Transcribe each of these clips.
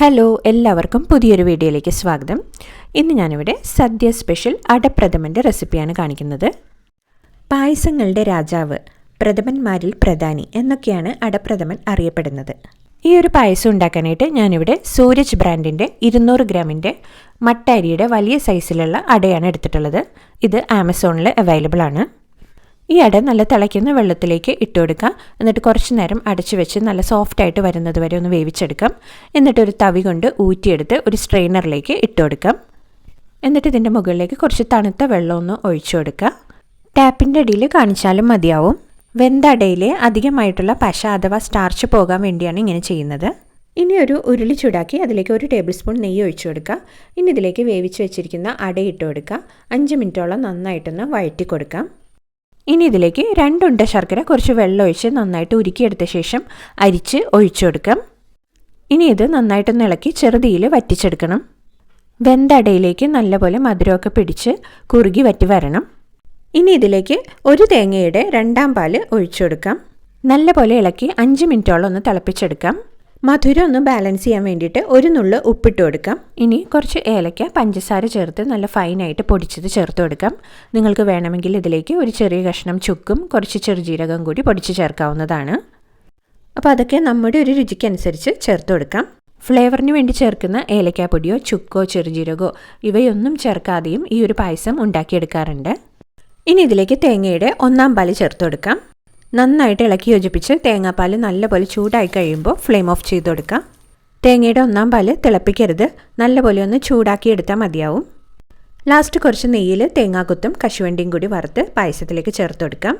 Hello എല്ലാവർക്കും പുതിയൊരു വീഡിയോയിലേക്ക് സ്വാഗതം. ഇന്ന് ഞാനിവിടെ സദ്യ സ്പെഷ്യൽ അടപ്രഥമന്റെ റെസിപ്പിയാണ് കാണിക്കുന്നത്. പായസങ്ങളുടെ രാജാവ് പ്രഥമന്മാരിൽ പ്രധാനി എന്നൊക്കെയാണ് അടപ്രഥമൻ അറിയപ്പെടുന്നത്. ഈ ഒരു പായസം ഉണ്ടാക്കാനായിട്ട് ഞാനിവിടെ സൂരജ് ബ്രാൻഡിന്റെ ഇരുന്നൂറ് ഗ്രാമിന്റെ മട്ട അരിയുടെ വലിയ സൈസിലുള്ള അടയാണ് എടുത്തിട്ടുള്ളത്. ഇത് ആമസോണിൽ അവൈലബിൾ ആണ്. ഈ അട നല്ല തിളയ്ക്കുന്ന വെള്ളത്തിലേക്ക് ഇട്ട് കൊടുക്കാം. എന്നിട്ട് കുറച്ച് നേരം അടച്ചു വെച്ച് നല്ല സോഫ്റ്റ് ആയിട്ട് വരുന്നത് വരെ ഒന്ന് വേവിച്ചെടുക്കാം. എന്നിട്ട് ഒരു തവി കൊണ്ട് ഊറ്റിയെടുത്ത് ഒരു സ്ട്രെയിനറിലേക്ക് ഇട്ട് കൊടുക്കാം. എന്നിട്ട് ഇതിന്റെ മുകളിലേക്ക് കുറച്ച് തണുത്ത വെള്ളം ഒന്ന് ഒഴിച്ചു കൊടുക്കുക ടാപ്പിന്റെ അടിയിൽ കാണിച്ചാലും മതിയാവും. വെന്ത അധികമായിട്ടുള്ള പശ അഥവാ സ്റ്റാർച്ച് പോകാൻ വേണ്ടിയാണ് ഇങ്ങനെ ചെയ്യുന്നത്. ഇനി ഒരു ഉരുളി ചൂടാക്കി അതിലേക്ക് ഒരു ടേബിൾ സ്പൂൺ നെയ്യ് ഒഴിച്ചു കൊടുക്കുക ഇനി ഇതിലേക്ക് വേവിച്ച് വെച്ചിരിക്കുന്ന അടയിട്ട് കൊടുക്കുക അഞ്ച് മിനിറ്റോളം നന്നായിട്ടൊന്ന് വഴറ്റി കൊടുക്കാം. ഇനി ഇതിലേക്ക് രണ്ടുണ്ട ശർക്കര കുറച്ച് വെള്ളം ഒഴിച്ച് നന്നായിട്ട് ഉരുക്കിയെടുത്ത ശേഷം അരിച്ച് ഒഴിച്ചു കൊടുക്കാം. ഇനി ഇത് നന്നായിട്ടൊന്ന് ഇളക്കി ചെറുതീയിൽ വറ്റിച്ചെടുക്കണം. വെന്തടയിലേക്ക് നല്ലപോലെ മധുരമൊക്കെ പിടിച്ച് കുറുകി വറ്റി വരണം. ഇനി ഇതിലേക്ക് ഒരു തേങ്ങയുടെ രണ്ടാം പാൽ ഒഴിച്ചു കൊടുക്കാം. നല്ലപോലെ ഇളക്കി അഞ്ച് മിനിറ്റോളം ഒന്ന് തിളപ്പിച്ചെടുക്കാം. മധുരം ഒന്ന് ബാലൻസ് ചെയ്യാൻ വേണ്ടിയിട്ട് ഒരു നുള്ള് ഉപ്പിട്ട് കൊടുക്കാം. ഇനി കുറച്ച് ഏലക്ക പഞ്ചസാര ചേർത്ത് നല്ല ഫൈനായിട്ട് പൊടിച്ചത് ചേർത്ത് കൊടുക്കാം. നിങ്ങൾക്ക് വേണമെങ്കിൽ ഇതിലേക്ക് ഒരു ചെറിയ കഷ്ണം ചുക്കും കുറച്ച് ചെറുജീരകം കൂടി പൊടിച്ച് ചേർക്കാവുന്നതാണ്. അപ്പോൾ അതൊക്കെ നമ്മുടെ ഒരു രുചിക്കനുസരിച്ച് ചേർത്ത് കൊടുക്കാം. ഫ്ലേവറിന് വേണ്ടി ചേർക്കുന്ന ഏലക്കാപ്പൊടിയോ ചുക്കോ ചെറുജീരകോ ഇവയൊന്നും ചേർക്കാതെയും ഈ ഒരു പായസം ഉണ്ടാക്കിയെടുക്കാറുണ്ട്. ഇനി ഇതിലേക്ക് തേങ്ങയുടെ ഒന്നാം പാൽ ചേർത്ത് കൊടുക്കാം. നന്നായിട്ട് ഇളക്കി യോജിപ്പിച്ച് തേങ്ങാപ്പാൽ നല്ലപോലെ ചൂടായി കഴിയുമ്പോൾ ഫ്ലെയിം ഓഫ് ചെയ്ത് കൊടുക്കാം തേങ്ങയുടെ ഒന്നാം പാൽ തിളപ്പിക്കരുത്. നല്ലപോലെ ഒന്ന് ചൂടാക്കിയെടുത്താൽ മതിയാവും. ലാസ്റ്റ് കുറച്ച് നെയ്യിൽ തേങ്ങാക്കുത്തും കശുവണ്ടിയും കൂടി വറുത്ത് പായസത്തിലേക്ക് ചേർത്ത് കൊടുക്കാം.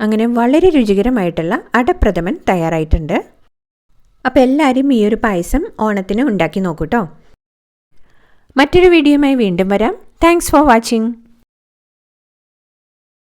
അങ്ങനെ വളരെ രുചികരമായിട്ടുള്ള അടപ്രഥമൻ തയ്യാറായിട്ടുണ്ട്. അപ്പോൾ എല്ലാവരും ഈ ഒരു പായസം ഓണത്തിന് ഉണ്ടാക്കി നോക്കൂട്ടോ മറ്റൊരു വീഡിയോയുമായി വീണ്ടും വരാം. Thanks for watching